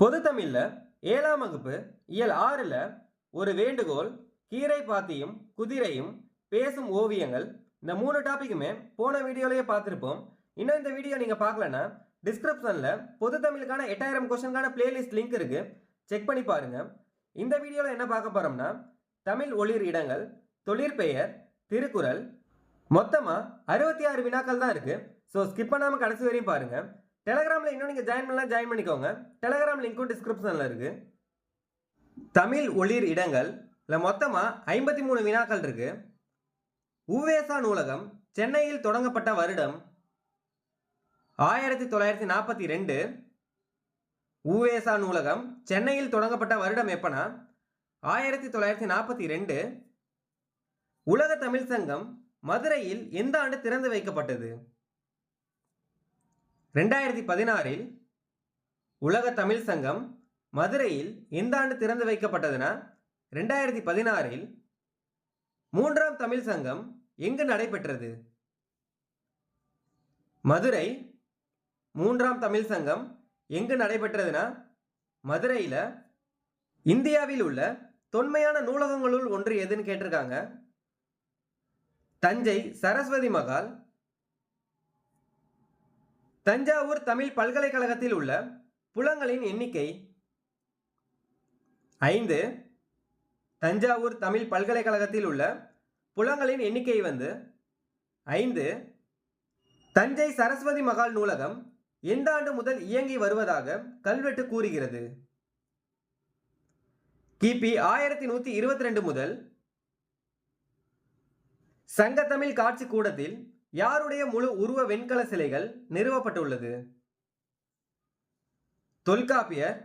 பொது தமிழில் ஏழாம் வகுப்பு இயல் ஆறில் ஒரு வேண்டுகோள் கீரை பாத்தியும் குதிரையும் பேசும் ஓவியங்கள் இந்த மூணு டாப்பிக்குமே போன வீடியோலயே பார்த்துருப்போம் இன்னும் இந்த வீடியோ நீங்கள் பார்க்கலன்னா டிஸ்கிரிப்ஷனில் பொது தமிழுக்கான எட்டாயிரம் கொஸ்டினுக்கான பிளேலிஸ்ட் லிங்க் இருக்கு. செக் பண்ணி பாருங்க. இந்த வீடியோவில் என்ன பார்க்க போறோம்னா தமிழ் ஒளிர் இடங்கள் தொழிற்பெயர் திருக்குறள். மொத்தமாக அறுபத்தி ஆறு வினாக்கள் தான் இருக்கு. ஸோ ஸ்கிப் பண்ணாமல் கடைசி வரையும் பாருங்கள் டெலகிராமில் இன்னும் நீங்கள் ஜாயின் பண்ணலாம் ஜாயின் பண்ணிக்கோங்க. டெலகிராம் லிங்க்கும் டிஸ்கிரிப்ஷனில் இருக்குது தமிழ் ஒளிர் இடங்கள். இல்லை மொத்தமாக ஐம்பத்தி மூணு வினாக்கள் இருக்குது உவேசா நூலகம் சென்னையில் தொடங்கப்பட்ட வருடம் ஆயிரத்தி தொள்ளாயிரத்தி நாற்பத்தி ரெண்டு. உவேசா நூலகம் சென்னையில் தொடங்கப்பட்ட வருடம் எப்பனா? ஆயிரத்தி தொள்ளாயிரத்தி நாற்பத்தி ரெண்டு. உலக தமிழ் சங்கம் மதுரையில் எந்த ஆண்டு திறந்து வைக்கப்பட்டது? ரெண்டாயிரத்தி பதினாறில் உலக தமிழ் சங்கம் மதுரையில் எந்த ஆண்டு திறந்து வைக்கப்பட்டதுன்னா ரெண்டாயிரத்தி பதினாறில் மூன்றாம் தமிழ் சங்கம் எங்கு நடைபெற்றது? மதுரை மூன்றாம் தமிழ் சங்கம் எங்கு நடைபெற்றதுன்னா மதுரையில். இந்தியாவில் உள்ள தொன்மையான நூலகங்களுள் ஒன்று எதுன்னு கேட்டிருக்காங்க? தஞ்சை சரஸ்வதி மகால் தஞ்சாவூர் தமிழ் பல்கலைக்கழகத்தில் உள்ள புலங்களின் எண்ணிக்கை ஐந்து. தஞ்சாவூர் தமிழ் பல்கலைக்கழகத்தில் உள்ள புலங்களின் எண்ணிக்கை வந்து ஐந்து. தஞ்சை சரஸ்வதி மகால் நூலகம் எந்த ஆண்டு முதல் இயங்கி வருவதாக கல்வெட்டு கூறுகிறது. கிபி ஆயிரத்தி நூற்றி இருபத்தி ரெண்டு முதல் சங்கத்தமிழ் காட்சி கூடத்தில் யாருடைய முழு உருவ வெண்கல சிலைகள் நிறுவப்பட்டுள்ளது? தொல்காப்பியர்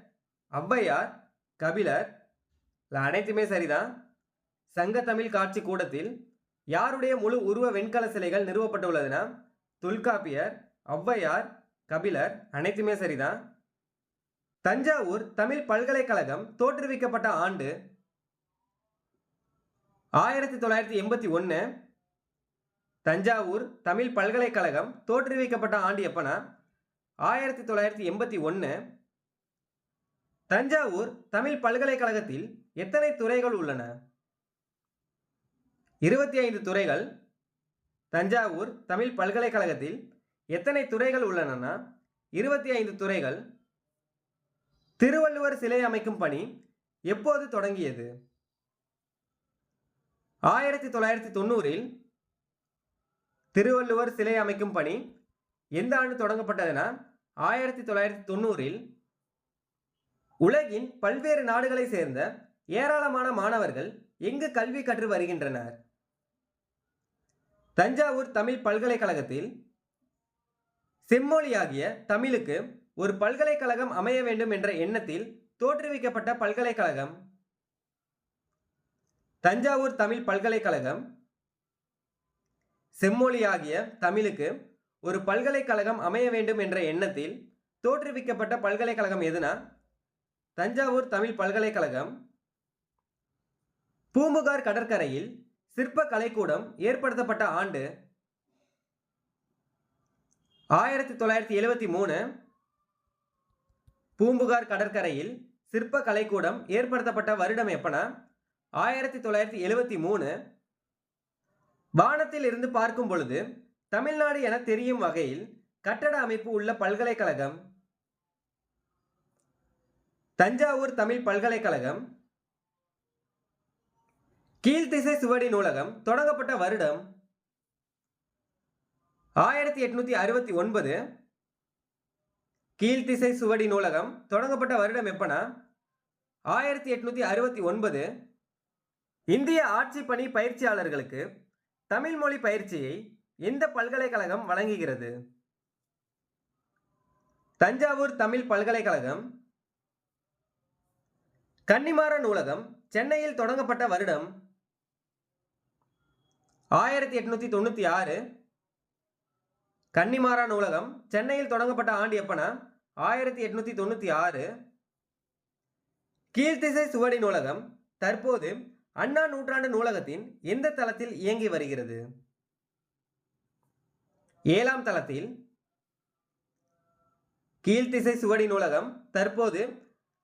ஔவையார் கபிலர் அனைத்துமே சரிதான். சங்கத்தமிழ் காட்சி கூடத்தில் யாருடைய முழு உருவ வெண்கல சிலைகள் நிறுவப்பட்டுள்ளதுன்னா தொல்காப்பியர் ஔவையார் கபிலர் அனைத்துமே சரிதான். தஞ்சாவூர் தமிழ் பல்கலைக்கழகம் தோற்றுவிக்கப்பட்ட ஆண்டு ஆயிரத்தி தொள்ளாயிரத்தி எண்பத்தி ஒன்று தஞ்சாவூர் தமிழ் பல்கலைக்கழகம் தோற்றுவிக்கப்பட்ட ஆண்டு எப்பனா? ஆயிரத்தி தொள்ளாயிரத்தி எண்பத்தி ஒன்று தஞ்சாவூர் தமிழ் பல்கலைக்கழகத்தில் எத்தனை துறைகள் உள்ளன? இருபத்தி ஐந்து துறைகள். தஞ்சாவூர் தமிழ் பல்கலைக்கழகத்தில் எத்தனை துறைகள் உள்ளனன்னா இருபத்தி ஐந்து துறைகள். திருவள்ளுவர் சிலை அமைக்கும் பணி எப்போது தொடங்கியது? ஆயிரத்தி தொள்ளாயிரத்தி தொண்ணூறில் திருவள்ளுவர் சிலை அமைக்கும் பணி எந்த ஆண்டு தொடங்கப்பட்டதுன்னா? ஆயிரத்தி தொள்ளாயிரத்தி தொண்ணூறில் உலகின் பல்வேறு நாடுகளை சேர்ந்த ஏராளமான மாணவர்கள் எங்கு கல்வி கற்று வருகின்றனர்? தஞ்சாவூர் தமிழ் பல்கலைக்கழகத்தில் செம்மொழியாகிய தமிழுக்கு ஒரு பல்கலைக்கழகம் அமைய வேண்டும் என்ற எண்ணத்தில் தோற்றுவிக்கப்பட்ட பல்கலைக்கழகம் தஞ்சாவூர் தமிழ் பல்கலைக்கழகம் செம்மொழியாகிய தமிழுக்கு ஒரு பல்கலைக்கழகம் அமைய வேண்டும் என்ற எண்ணத்தில் தோற்றுவிக்கப்பட்ட பல்கலைக்கழகம் எதுனா? தஞ்சாவூர் தமிழ் பல்கலைக்கழகம். பூம்புகார் கடற்கரையில் சிற்ப கலைக்கூடம் ஏற்படுத்தப்பட்ட ஆண்டு ஆயிரத்தி தொள்ளாயிரத்தி எழுபத்தி மூணு. பூம்புகார் கடற்கரையில் சிற்ப கலைக்கூடம் ஏற்படுத்தப்பட்ட வருடம் எப்பனா? ஆயிரத்தி தொள்ளாயிரத்தி எழுபத்தி மூணு. வானத்தில் இருந்து பார்க்கும் பொழுது தமிழ்நாடு என தெரியும் வகையில் கட்டட அமைப்பு உள்ள பல்கலைக்கழகம் தஞ்சாவூர் தமிழ் பல்கலைக்கழகம் கீழ்த்திசை சுவடி நூலகம் தொடங்கப்பட்ட வருடம் ஆயிரத்தி எட்நூத்தி அறுபத்தி ஒன்பது. கீழ்த்திசை சுவடி நூலகம் தொடங்கப்பட்ட வருடம் எப்பனா? ஆயிரத்தி எட்நூத்தி அறுபத்தி ஒன்பது. இந்திய ஆட்சி பணி பயிற்சியாளர்களுக்கு தமிழ் மொழி பயிற்சியை எந்த பல்கலைக்கழகம் வழங்குகிறது? தஞ்சாவூர் தமிழ் பல்கலைக்கழகம் கன்னிமார நூலகம் சென்னையில் தொடங்கப்பட்ட வருடம் ஆயிரத்தி எட்நூத்தி தொண்ணூத்தி ஆறு கன்னிமாரா நூலகம் சென்னையில் தொடங்கப்பட்ட ஆண்டு எப்பனா? ஆயிரத்தி எட்நூத்தி தொண்ணூத்தி ஆறு கீழ்த்திசை சுவடி நூலகம் தற்போது அண்ணா நூற்றாண்டு நூலகத்தின் எந்த தளத்தில் இயங்கி வருகிறது? ஏழாம் தளத்தில் கீழ்த்திசை சுவடி நூலகம். தற்போது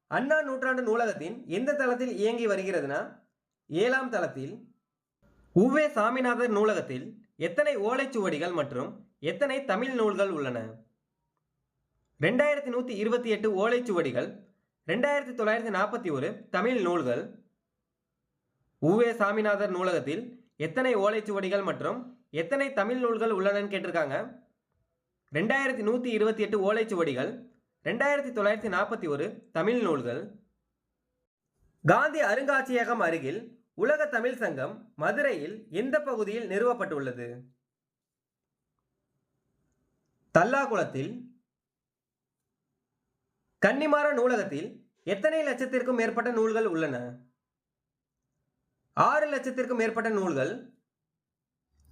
அண்ணா நூற்றாண்டு நூலகத்தின் எந்த தளத்தில் இயங்கி வருகிறதுனா? ஏழாம் தளத்தில் உவே சாமிநாதர் நூலகத்தில் எத்தனை ஓலைச்சுவடிகள் மற்றும் எத்தனை தமிழ் நூல்கள் உள்ளன? ரெண்டாயிரத்தி நூற்றி இருபத்தி எட்டு ஓலைச்சுவடிகள் ரெண்டாயிரத்தி தொள்ளாயிரத்தி நாற்பத்தி ஒரு தமிழ் நூல்கள் உவே சாமிநாதர் நூலகத்தில் எத்தனை ஓலைச்சுவடிகள் மற்றும் எத்தனை தமிழ் நூல்கள் உள்ளனன்னு கேட்டிருக்காங்க. ரெண்டாயிரத்தி நூற்றி இருபத்தி எட்டு ஓலைச்சுவடிகள் ரெண்டாயிரத்தி தொள்ளாயிரத்தி நாற்பத்தி ஒரு தமிழ் நூல்கள். காந்தி அருங்காட்சியகம் அருகில் உலக தமிழ் சங்கம் மதுரையில் எந்த பகுதியில் நிறுவப்பட்டுள்ளது? தல்லாகுளத்தில் கன்னிமார நூலகத்தில் எத்தனை லட்சத்திற்கும் மேற்பட்ட நூல்கள் உள்ளன? ஆறு லட்சத்திற்கும் மேற்பட்ட நூல்கள்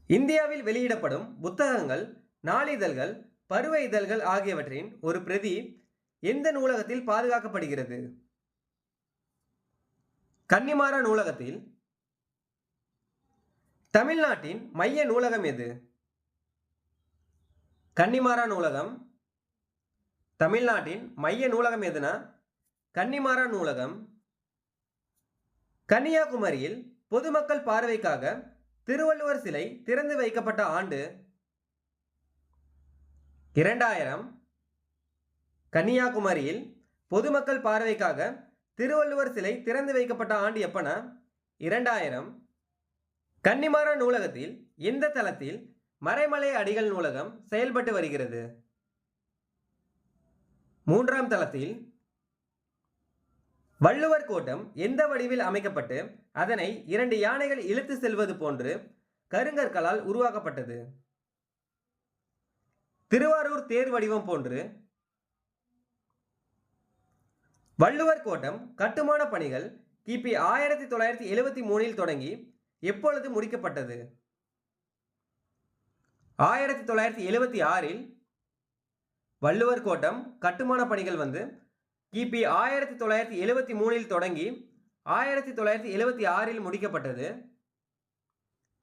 இந்தியாவில் வெளியிடப்படும் புத்தகங்கள் நாளிதழ்கள் பருவ இதழ்கள் ஆகியவற்றின் ஒரு பிரதி எந்த நூலகத்தில் பாதுகாக்கப்படுகிறது? கன்னிமாரா நூலகத்தில் தமிழ்நாட்டின் மைய நூலகம் எது? கன்னிமாரா நூலகம் தமிழ்நாட்டின் மைய நூலகம் எதுனா? கன்னிமாரா நூலகம் கன்னியாகுமரியில் பொதுமக்கள் பார்வைக்காக திருவள்ளுவர் சிலை திறந்து வைக்கப்பட்ட ஆண்டு இரண்டாயிரம். கன்னியாகுமரியில் பொதுமக்கள் பார்வைக்காக திருவள்ளுவர் சிலை திறந்து வைக்கப்பட்ட ஆண்டு எப்பனா? இரண்டாயிரம். கன்னிமார நூலகத்தில் இந்த தளத்தில் மறைமலை அடிகள் நூலகம் செயல்பட்டு வருகிறது? மூன்றாம் தளத்தில் வள்ளுவர் கோட்டம் எந்த வடிவில் அமைக்கப்பட்டு அதனை இரண்டு யானைகள் இழுத்து செல்வது போன்று கருங்கற்களால் உருவாக்கப்பட்டது? திருவாரூர் தேர் வடிவம் போன்று வள்ளுவர் கோட்டம் கட்டுமான பணிகள் கிபி ஆயிரத்தி தொள்ளாயிரத்தி எழுவத்தி மூணில் தொடங்கி எப்பொழுது முடிக்கப்பட்டது? ஆயிரத்தி தொள்ளாயிரத்தி எழுபத்தி ஆறில் வள்ளுவர் கோட்டம் கட்டுமான பணிகள் வந்து கிபி ஆயிரத்தி தொள்ளாயிரத்தி எழுவத்தி மூணில் தொடங்கி ஆயிரத்தி தொள்ளாயிரத்தி எழுவத்தி ஆறில் முடிக்கப்பட்டது.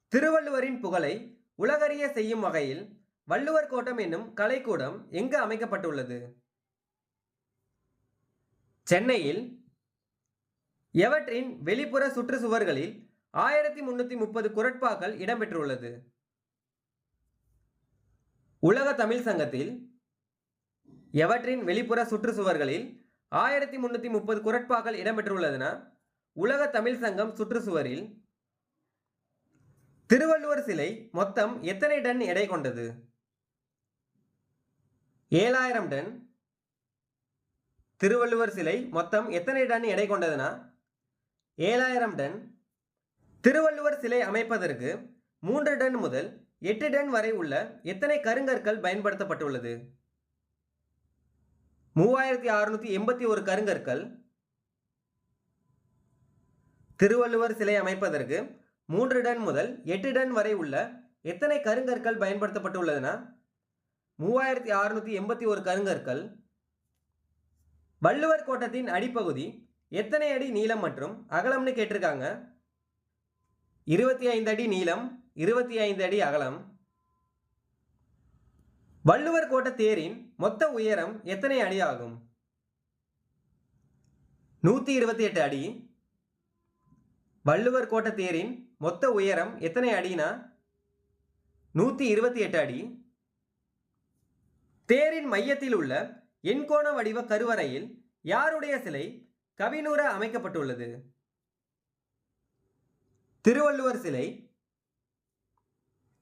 திருவள்ளுவரின் புகழை உலகறிய செய்யும் வகையில் வள்ளுவர் கோட்டம் என்னும் கலைக்கூடம் எங்கு அமைக்கப்பட்டுள்ளது? சென்னையில் எவற்றின் வெளிப்புற சுற்றுச்சுவர்களில் ஆயிரத்தி முன்னூற்றி முப்பது குரட்பாக்கள் இடம்பெற்றுள்ளது? உலக தமிழ் சங்கத்தில் எவற்றின் வெளிப்புற சுற்றுச்சுவர்களில் ஆயிரத்தி முன்னூற்றி முப்பது குரட்பாக்கள் இடம்பெற்றுள்ளதுன்னா உலக தமிழ் சங்கம் சுற்றுச்சுவரில் திருவள்ளுவர் சிலை மொத்தம் எத்தனை டன் எடை கொண்டது? ஏழாயிரம் டன். திருவள்ளுவர் சிலை மொத்தம் எத்தனை டன் எடை கொண்டதுன்னா ஏழாயிரம் டன். திருவள்ளுவர் சிலை அமைப்பதற்கு மூன்று டன் முதல் எட்டு டன் வரை உள்ள எத்தனை கருங்கற்கள் பயன்படுத்தப்பட்டுள்ளது? மூவாயிரத்தி அறுநூத்தி எண்பத்தி ஒரு கருங்கற்கள் திருவள்ளுவர் சிலை அமைப்பதற்கு மூன்று டன் முதல் எட்டு டன் வரை உள்ள எத்தனை கருங்கற்கள் பயன்படுத்தப்பட்டுள்ளதுன்னா? மூவாயிரத்தி அறுநூத்தி எண்பத்தி ஒரு கருங்கற்கள். வள்ளுவர் கோட்டத்தின் அடிப்பகுதி எத்தனை அடி நீளம் மற்றும் அகலம்னு கேட்டிருக்காங்க? இருபத்தி ஐந்து அடி நீளம் இருபத்தி ஐந்து அடி அகலம். வள்ளுவர் கோட்ட தேரின் மொத்த உயரம் எத்தனை அடி ஆகும்? நூற்றி இருபத்தி எட்டு அடி. வள்ளுவர் கோட்ட தேரின் மொத்த உயரம் எத்தனை அடினா? நூற்றி இருபத்தி எட்டு அடி. தேரின் மையத்தில் உள்ள எண்கோண வடிவ கருவறையில் யாருடைய சிலை கவினூர அமைக்கப்பட்டுள்ளது? திருவள்ளுவர் சிலை.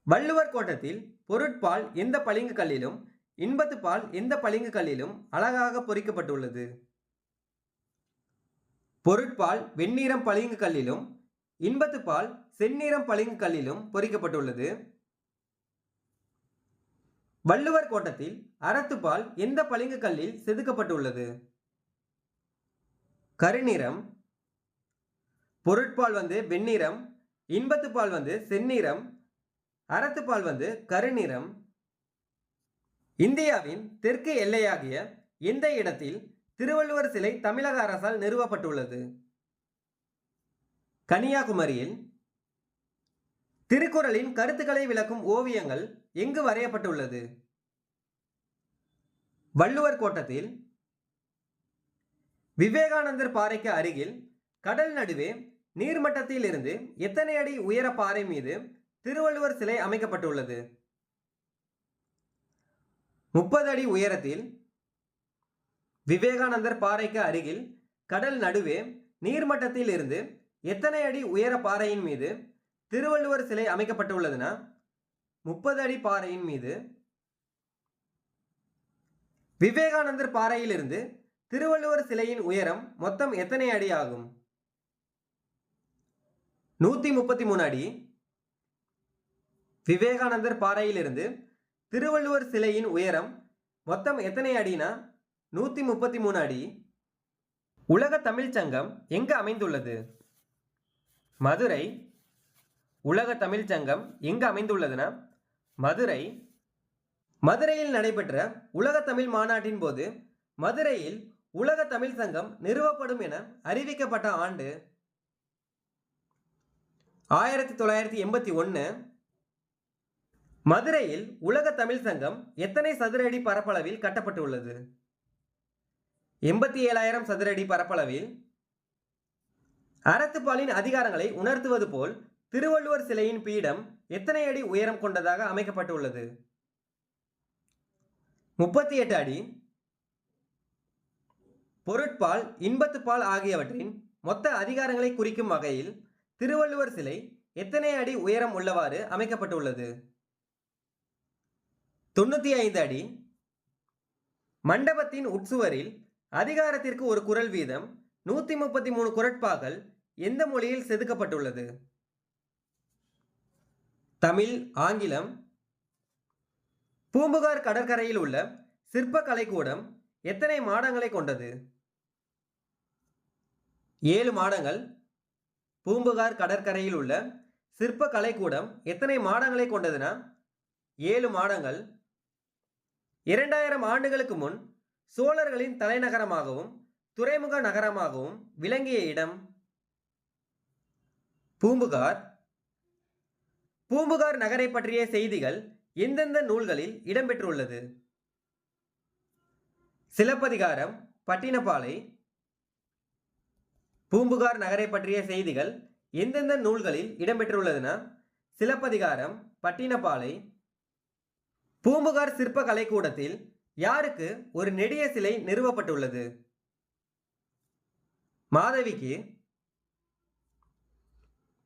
வள்ளுவர் கோட்டத்தில் பொருட்பால் எந்த பளிங்கு கல்லிலும் இன்பத்து பால் எந்த பளிங்கு கல்லிலும் அழகாக பொறிக்கப்பட்டுள்ளது. பொருட்பால் வெண்ணிறம் பளிங்கு கல்லிலும் இன்பத்து பால் செந்நிறம் பளிங்கு கல்லிலும் பொறிக்கப்பட்டுள்ளது. வள்ளுவர் கோட்டத்தில் அறத்துப்பால் எந்த பளிங்கு கல்லில் செதுக்கப்பட்டுள்ளது? கருநிறம். பொருட்பால் வந்து வெண்ணிறம் இன்பத்துப்பால் வந்து செந்நிறம் அறத்துப்பால் வந்து கருநிறம். இந்தியாவின் தெற்கு எல்லையாகிய இந்த இடத்தில் திருவள்ளுவர் சிலை தமிழக அரசால் நிறுவப்பட்டுள்ளது. கன்னியாகுமரியில் திருக்குறளின் கருத்துக்களை விளக்கும் ஓவியங்கள் எங்கு வரையப்பட்டுள்ளது? வள்ளுவர் கோட்டத்தில் விவேகானந்தர் பாறைக்கு அருகில் கடல் நடுவே நீர்மட்டத்தில் இருந்து எத்தனை அடி உயர பாறை மீது திருவள்ளுவர் சிலை அமைக்கப்பட்டுள்ளது? முப்பது அடி உயரத்தில் விவேகானந்தர் பாறைக்கு அருகில் கடல் நடுவே நீர்மட்டத்தில் இருந்து எத்தனை அடி உயர பாறையின் மீது திருவள்ளுவர் சிலை அமைக்கப்பட்டுள்ளதுன்னா முப்பது அடி பாறையின் மீது விவேகானந்தர் பாறையிலிருந்து திருவள்ளுவர் சிலையின் உயரம் மொத்தம் எத்தனை அடி ஆகும்? நூத்தி முப்பத்தி மூணு அடி. விவேகானந்தர் பாறையிலிருந்து திருவள்ளுவர் சிலையின் உயரம் மொத்தம் எத்தனை அடினா? நூத்தி முப்பத்தி மூணு அடி. உலக தமிழ்ச் சங்கம் எங்கு அமைந்துள்ளது? மதுரை. உலக தமிழ்ச் சங்கம் எங்கு அமைந்துள்ளதுன்னா மதுரை. மதுரையில் நடைபெற்ற உலக தமிழ் மாநாட்டின் போது மதுரையில் உலக தமிழ் சங்கம் நிறுவப்படும் என அறிவிக்கப்பட்ட ஆண்டு ஆயிரத்தி தொள்ளாயிரத்தி எண்பத்தி ஒன்று மதுரையில் உலக தமிழ் சங்கம் எத்தனை சதுர அடி பரப்பளவில் கட்டப்பட்டுள்ளது? எண்பத்தி ஏழாயிரம் சதுர அடி பரப்பளவில் அறத்துப்பாலின் அதிகாரங்களை உணர்த்துவது போல் திருவள்ளுவர் சிலையின் பீடம் எத்தனை அடி உயரம் கொண்டதாக அமைக்கப்பட்டுள்ளது? முப்பத்தி எட்டு அடி. பொருட்பால் இன்பத்துப்பால் ஆகியவற்றின் மொத்த அதிகாரங்களை குறிக்கும் வகையில் திருவள்ளுவர் சிலை எத்தனை அடி உயரம் உள்ளவாறு அமைக்கப்பட்டுள்ளது? தொண்ணூற்றி ஐந்து அடி. மண்டபத்தின் உட்சுவரில் அதிகாரத்திற்கு ஒரு குரல் வீதம் நூற்றி முப்பத்தி மூணு குரட்பாக்கள் எந்த மொழியில் செதுக்கப்பட்டுள்ளது? தமிழ் ஆங்கிலம். பூம்புகார் கடற்கரையில் உள்ள சிற்ப கலைக்கூடம் எத்தனை மாடங்களை கொண்டது? ஏழு மாடங்கள். பூம்புகார் கடற்கரையில் உள்ள சிற்ப கலைக்கூடம் எத்தனை மாடங்களை கொண்டதுன்னா ஏழு மாடங்கள். இரண்டாயிரம் ஆண்டுகளுக்கு முன் சோழர்களின் தலைநகரமாகவும் துறைமுக நகரமாகவும் விளங்கிய இடம் பூம்புகார். பூம்புகார் நகரை பற்றிய செய்திகள் எந்தெந்த நூல்களில் இடம்பெற்றுள்ளது? சிலப்பதிகாரம் பட்டினப்பாலை. பூம்புகார் நகரை பற்றிய செய்திகள் எந்தெந்த நூல்களில் இடம்பெற்றுள்ளதுன்னா சிலப்பதிகாரம் பட்டினப்பாலை பூம்புகார் சிற்ப கலைக்கூடத்தில் யாருக்கு ஒரு நெடிய சிலை நிறுவப்பட்டுள்ளது? மாதவிக்கு.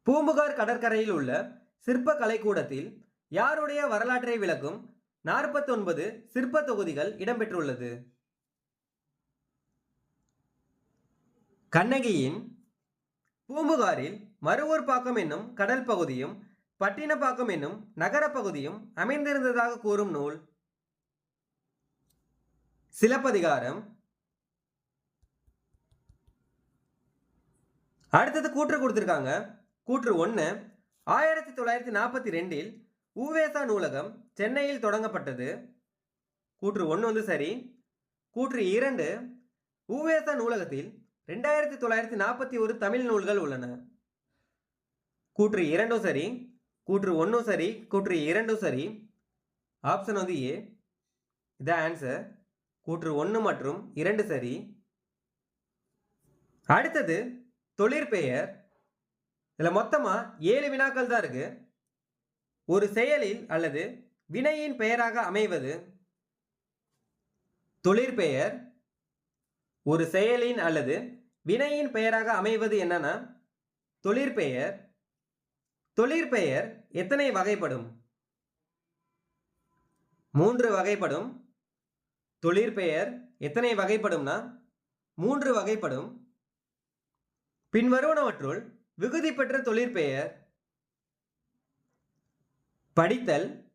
பூம்புகார் கடற்கரையில் உள்ள சிற்ப கலைக்கூடத்தில் யாருடைய வரலாற்றை விளக்கும் நாற்பத்தொன்பது சிற்ப தொகுதிகள் இடம்பெற்றுள்ளது? கண்ணகியின். பூம்புகாரில் மறுவூர் பாக்கம் என்னும் கடல் பகுதியும் பட்டினப்பாக்கம் என்னும் நகரப்பகுதியும் அமைந்திருந்ததாக கூறும் நூல் சிலப்பதிகாரம். அடுத்தது கூற்று கொடுத்துருக்காங்க. கூற்று ஒன்று ஆயிரத்தி தொள்ளாயிரத்தி நாற்பத்தி ரெண்டில் ஊவேசா நூலகம் சென்னையில் தொடங்கப்பட்டது. கூற்று ஒன்று வந்து சரி. கூற்று இரண்டு ஊவேசா நூலகத்தில் ரெண்டாயிரத்தி தொள்ளாயிரத்தி நாற்பத்தி ஒரு தமிழ் நூல்கள் உள்ளன. கூற்று இரண்டும் சரி. கூற்று ஒன்றும் சரி கூற்று இரண்டும் சரி. ஆப்ஷன் வந்து ஏ இதான் ஆன்சர் கூற்று ஒன்று மற்றும் இரண்டு சரி. அடுத்தது தொழிற்பெயர் இதில் மொத்தமாக ஏழு வினாக்கள் தான் இருக்கு. ஒரு செயலில் அல்லது வினையின் பெயராக அமைவது. தொழிற்பெயர் ஒரு செயலின் அல்லது வினையின் பெயராக அமைவது என்னன்னா தொழிற்பெயர் தொழிற்பெயர் எத்தனை வகைப்படும்? மூன்று வகைப்படும். தொழிற்பெயர் எத்தனை வகைப்படும்னா? மூன்று வகைப்படும். பின்வருவனவற்றுள் விகுதி பெற்ற தொழிற்பெயர் படித்தல்.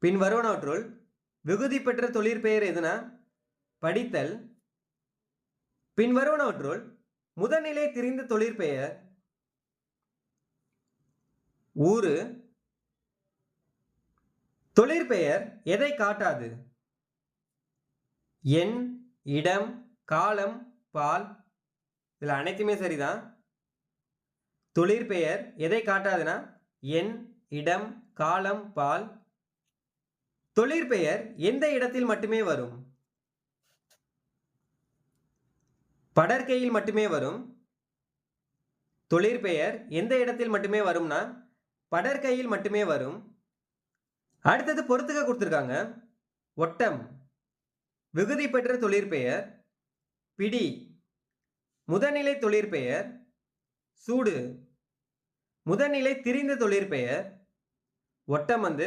பின்வருவனவற்றுள் விகுதி பெற்ற தொழிற்பெயர் எதுனா? படித்தல். பின்வருவனவற்றுள் முதல்நிலை திரிந்த தொழிற்பெயர் ஊரு. தொழிற்பெயர் எதை காட்டாது? எண் இடம் காலம் பால். இதில் அனைத்துமே சரிதான். தொழிற்பெயர் எதை காட்டாதுன்னா எண் இடம் காலம் பால். தொழிற்பெயர் எந்த இடத்தில் மட்டுமே வரும்? படற்கையில் மட்டுமே வரும். தொழிற்பெயர் எந்த இடத்தில் மட்டுமே வரும்னா படற்கையில் மட்டுமே வரும். அடுத்தது பொறுத்துக்க கொடுத்துருக்காங்க. ஒட்டம். விகுதி பெற்ற தொழிற்பெயர் பிடி. முதநிலை தொழிற்பெயர் சூடு. முதநிலை திரிந்த தொழிற்பெயர் ஒட்டம் வந்து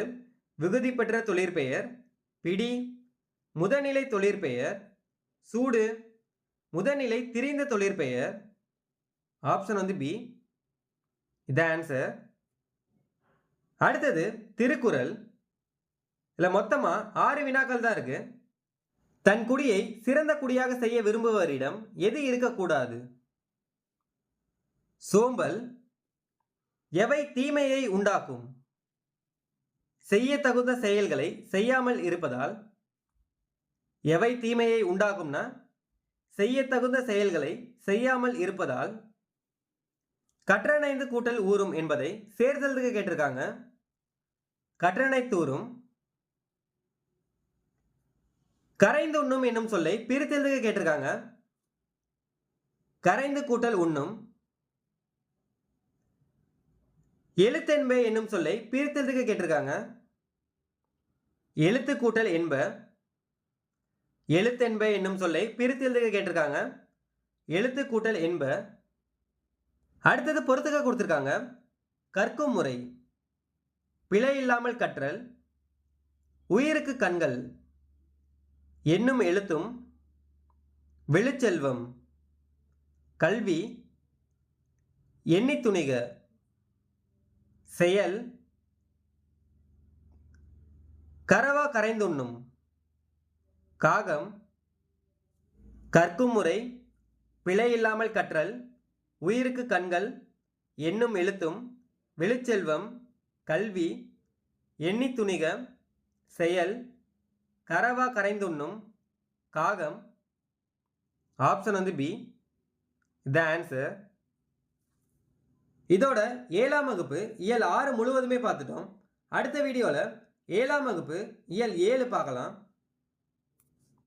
விகுதி பெற்ற தொழிற்பெயர் பிடி. முதநிலை தொழிற்பெயர் சூடு. முதநிலை திரிந்த தொழிற்பெயர் ஆப்ஷன் வந்து பி. இதான் ஆன்சர் அடுத்தது திருக்குறள். இதில் மொத்தமாக ஆறு வினாக்கள் தான் இருக்கு. தன் குடியை சிறந்த குடியாக செய்ய விரும்புபவரிடம் எது இருக்கக்கூடாது? சோம்பல். எவை தீமையை உண்டாக்கும்? செய்ய தகுந்த செயல்களை செய்யாமல் இருப்பதால் எவை தீமையை உண்டாகும்னா செய்ய தகுந்த செயல்களை செய்யாமல் இருப்பதால் கற்றணைந்து கூட்டல் ஊறும் என்பதை சேர்த்தலுக்கு கேட்டிருக்காங்க. கற்றணைத்தூரும் கரைந்து உண்ணும் என்னும் சொல்லை பிரித்தெழுதுக்கு கேட்டிருக்காங்க. கரைந்து கூட்டல் உண்ணும். எழுத்தென்ப என்னும் சொல்லை பிரித்தெழுதுக கேட்டிருக்காங்க. எழுத்து கூட்டல் என்ப. எழுத்தென்ப என்னும் சொல்லை பிரித்தெழுதுக கேட்டிருக்காங்க. எழுத்து கூட்டல் என்ப. அடுத்தது பொறுத்துக்க கொடுத்துருக்காங்க. கற்கும் முறை பிழை இல்லாமல் கற்றல் உயிருக்கு கண்கள் என்னும் எழுத்தும் வெளிச்செல்வம் கல்வி எண்ணித் துணிக செயல் கரவா கரைந்துண்ணும் காகம் கற்கும் முறை பிழை இல்லாமல் கற்றல் உயிருக்கு கண்கள் என்னும் எழுத்தும் வெளிச்செல்வம் கல்வி எண்ணி துணிக செயல் கரவா கரைந்துண்ணும் காகம் ஆப்ஷன் வந்து பி த ஆன்சர் இதோட ஏழாம் வகுப்பு இயல் ஆறு முழுவதுமே பார்த்துட்டோம். அடுத்த வீடியோவில் ஏழாம் வகுப்பு இயல் ஏழு பார்க்கலாம்.